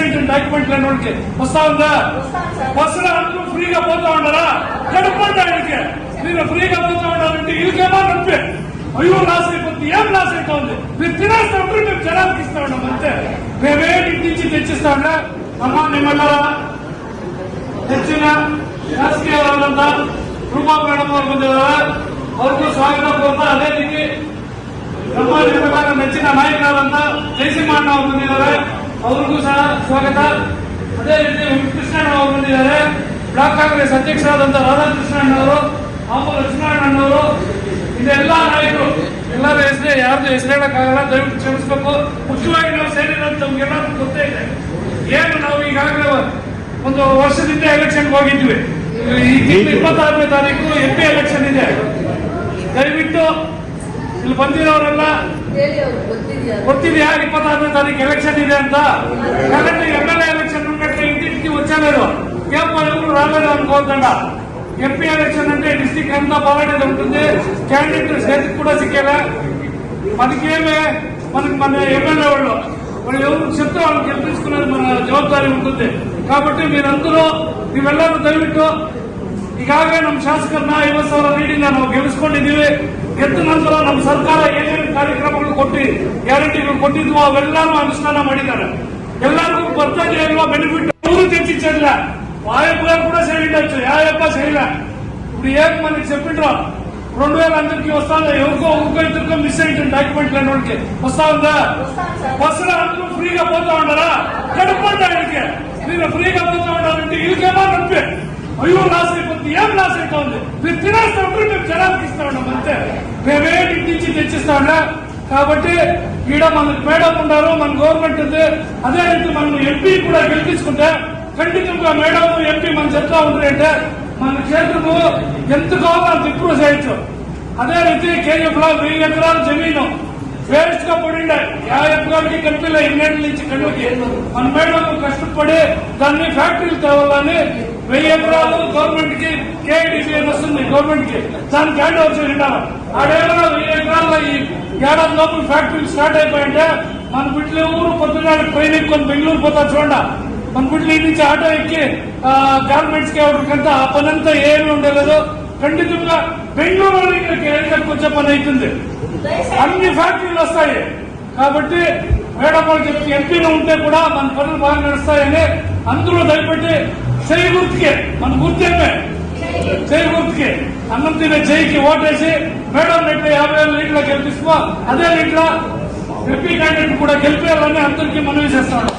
ఇద్దరికో miss అయింటుంది document లేని వాళ్ళకి వస్తా ఉందా బస్సులో అందరూ ఫ్రీగా పోతా ఉన్నారా కడుపుంటా వీళ్ళకి మీరు ఫ్రీగా పోతా ఉన్నారంటే వీళ్ళకేమో నొప్పి అయ్యో లాస్ అయిపోతుంది ఏం లాస్ అవుతా ఉంది మీరు తినేస్తా ఉంటే మేము జనానికి ఇస్తా ఉన్నాం అంతే మేమే ఇంటి నుంచి తెచ్చిస్తా ఉన్నా అమ్మా నిమ్మల్లా ಹೆಚ್ಚಿನ ರಾಜಕೀಯವಾದಂತ ರೂಪಾ ಮೇಡಮ್ ಅವರು ಬಂದಿದ್ದಾರೆ ಅವ್ರಿಗೂ ಸ್ವಾಗತ ಕೋರ್ತಾ ಅದೇ ರೀತಿ ಅವ್ರಿಗೂ ಸಹ ಸ್ವಾಗತ. ಅದೇ ರೀತಿ ಕೃಷ್ಣಣ್ಣ ಅವರು ಬಂದಿದ್ದಾರೆ. ಬ್ಲಾಕ್ ಕಾಂಗ್ರೆಸ್ ಅಧ್ಯಕ್ಷರಾದಂತ ರಾಧಾಕೃಷ್ಣಣ್ಣ ಅವರು, ಆಮೂಲ ಲಕ್ಷ್ಮಣಣ್ಣವರು ಇದೆಲ್ಲ ನಾಯಕರು. ಎಲ್ಲರ ಹೆಸರೇ, ಯಾರ್ದು ಹೆಸರು ಹೇಳಕ್ಕಾಗಲ್ಲ, ದಯವಿಟ್ಟು ಕ್ಷಮಿಸಬೇಕು. ಮುಖ್ಯವಾಗಿ ನಾವು ಸೇರಿರೋದು ನಮ್ಗೆಲ್ಲರೂ ಗೊತ್ತೇ ಇದೆ. ಏನು ನಾವು ಈಗಾಗಲೇ ಒಂದು ವರ್ಷದಿಂದ ಎಲೆಕ್ಷನ್ ಹೋಗಿದ್ವಿ. ಇಪ್ಪತ್ತಾರನೇ ತಾರೀಕು ಎಂ ಪಿ ಎಲೆಕ್ಷನ್ ಇದೆ. ದಯವಿಟ್ಟು ಇಲ್ಲಿ ಬಂದಿರೋರೆಲ್ಲ ಗೊತ್ತಿದೆಯಾ ಇಪ್ಪತ್ತಾರನೇ ತಾರೀಕು ಎಲೆಕ್ಷನ್ ಇದೆ ಅಂತ. ಕರೆಕ್ಟ್ ಎಂಎಲ್ಎ ಎಲೆಕ್ಷನ್ కనుక ఇంటింటికి వచ్చాలేదు కేవలం ఎవరు రాలేదు అనుకోకుండా ఎంపీ ఎలక్షన్ అంటే డిస్టిక్ అంతా పోరాడేది ఉంటుంది క్యాండిడేట్ చేతికి కూడా సిక్కేలా మనకేమే మనకి మన ఎమ్మెల్యే వాళ్ళు వాళ్ళు ఎవరు చెప్తే వాళ్ళు గెలిపించుకునేది మన జవాబుదారీ ఉంటుంది కాబట్టి మీరందరూ మీ వెళ్ళారు దయవిట్టు ಈಗಾಗಲೇ ನಮ್ಮ ಶಾಸಕರನ್ನ ಐವತ್ತು ಸಾವಿರ ನೀಡಿಂದ ನಾವು ಗೆಲ್ಲಿಸ್ಕೊಂಡಿದ್ದೀವಿ ಗೆದ್ದ ನಂತರ ನಮ್ಮ ಸರ್ಕಾರ ಏನೇನು ಕಾರ್ಯಕ್ರಮಗಳು ಕೊಟ್ಟು ಗ್ಯಾರಂಟಿಗಳು ಕೊಟ್ಟಿದ್ವು ಅವೆಲ್ಲನೂ ಅನುಷ್ಠಾನ ಮಾಡಿದ್ದಾರೆ ಎಲ್ಲರಿಗೂ ಬರ್ತಾನೆ ಇಲ್ವಾ ಬೆನಿಫಿಟ್ ఎవరు తెచ్చిచ్చట్లా వాయప్ప గారు కూడా చేయవచ్చు యాయప్ప చేయలే ఇప్పుడు ఏం మనకి చెప్పిండ్రో రెండు వేల అందరికి వస్తాందా ఎవరికో ఒక్కో ఇద్దరికో మిస్ అయింటుంది డాక్యుమెంట్ లేని వాళ్ళకి వస్తా ఉందా బస్సులో అందరూ ఫ్రీగా పోతా ఉన్నారా కడుపుంటా వీళ్ళకి మీరు ఫ్రీగా పోతా ఉన్నారంటే వీళ్ళకేమో నొప్పి అయ్యో లాస్ అయిపోతుంది ఏం లాస్ అవుతా ఉంది మీరు తినేస్తా మేము జనానికి ఇస్తా ఉన్నాం అంతే. మేమేమి ఇంటి నుంచి తెచ్చిస్తా ఉన్నా కాబట్టి ఈడ మన మేడం ఉన్నారు మన గవర్నమెంట్ ఉంది. అదే రీతి మనం ఎంపీ కూడా గెలిపించుకుంటే ఖండితంగా మేడం ఎంపీ మనం చెప్తా ఉంది మన క్షేత్రము ఎంత కావాలో అంత ఇంప్రూవ్ చేయొచ్చు. అదే రీతి కేజీఎఫ్లో వెయ్యి ఎకరాల జమీను వేస్ట్గా పడిండే యా ఎకరాలకి కనిపిల్ల ఇన్నేళ్ళ నుంచి కళ్ళకి మన మేడం కష్టపడి దాన్ని ఫ్యాక్టరీలు తేవాలని వెయ్యి ఎకరాలు గవర్నమెంట్కి కేఐడిబి వస్తుంది గవర్నమెంట్కి దానికి హ్యాండ్ ఓవర్ చేసిండారు ఆడేమన్నా వెయ్యి ఎకరాల్లో ఈ ఏడాది లోపల ఫ్యాక్టరీలు స్టార్ట్ అయిపోయింటే మన బిడ్డలు ఊరు పొద్దున్నాడు ట్రైన్ ఎక్కుని బెంగళూరు పోతా చూడండి. మన బిడ్డలు నుంచి ఆటో ఎక్కి గార్మెంట్స్కి ఎవరికంతా ఆ పనంతా ఏమి ఏమీ ఉండలేదు. ఖండితంగా బెంగళూరు వాళ్ళకి కొంచెం పని అవుతుంది. అన్ని ఫ్యాక్టరీలు వస్తాయి. కాబట్టి మేడం వాళ్ళు చెప్పి ఎంపీలు ఉంటే కూడా మన పనులు బాగా నడుస్తాయని అందరూ దయపెట్టి చేయి గుర్తుకే. మన గుర్తేమే చేయి గుర్తుకే. అన్నం తినే చేయికి ఓటేసి మేడం నెట్ యాభై వేల లీట్లో గెలిపిస్తున్నా. అదే లీట్లో ఎంపీ క్యాండిడేట్ కూడా గెలిపేయాలని అందరికీ మనవి చేస్తాను